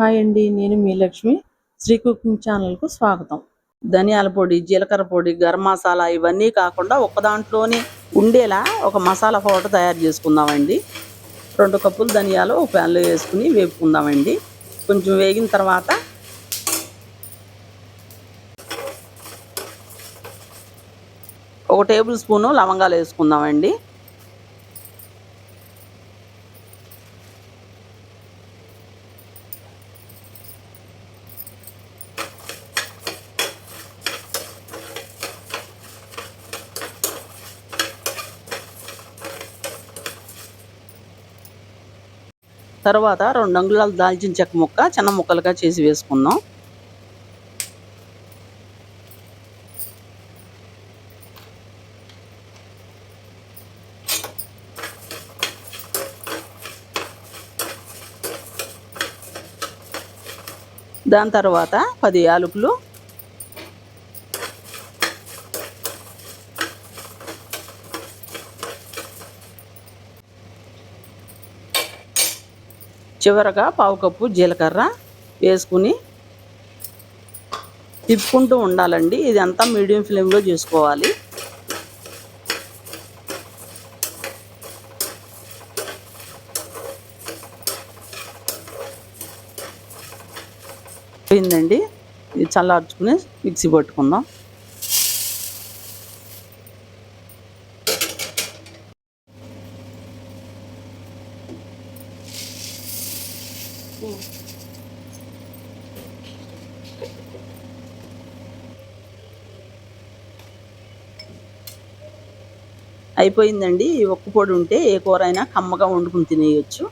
Hi అండి నేను మీ Lakshmi. Shri cooking ఛానల్కు స్వాగతం. ధనియాల పొడి జీలకర్ర పొడి గరం మసాలా ఇవన్నీ కాకుండా ఒక దాంట్లోనే ఉండేలా ఒక మసాలా పౌడర్ తయారు చేసుకుందామండి. రెండు కప్పులు ధనియాలు ఒక ప్యాన్లో వేసుకుని వేపుకుందామండి. కొంచెం వేగిన తర్వాత ఒక టేబుల్ స్పూను లవంగాలు వేసుకుందామండి. తర్వాత రెండు అంగుళాలు దాల్చిన చెక్క ముక్క చిన్న ముక్కలుగా చేసి వేసుకుందాం. దాని తర్వాత పది యాలకులు చివరగా పావు కప్పు జీలకర్ర వేసుకుని తిప్పుకుంటూ ఉండాలండి. ఇది అంతా మీడియం ఫ్లేమ్లో చేసుకోవాలి. పోయిందండి ఇది చల్లార్చుకుని మిక్సీ పట్టుకుందాం. అయిపోయిందండి. ఈ ఒక్క పొడి ఉంటే ఏ కూర అయినా కమ్మగా వండుకుని తినేయచ్చు.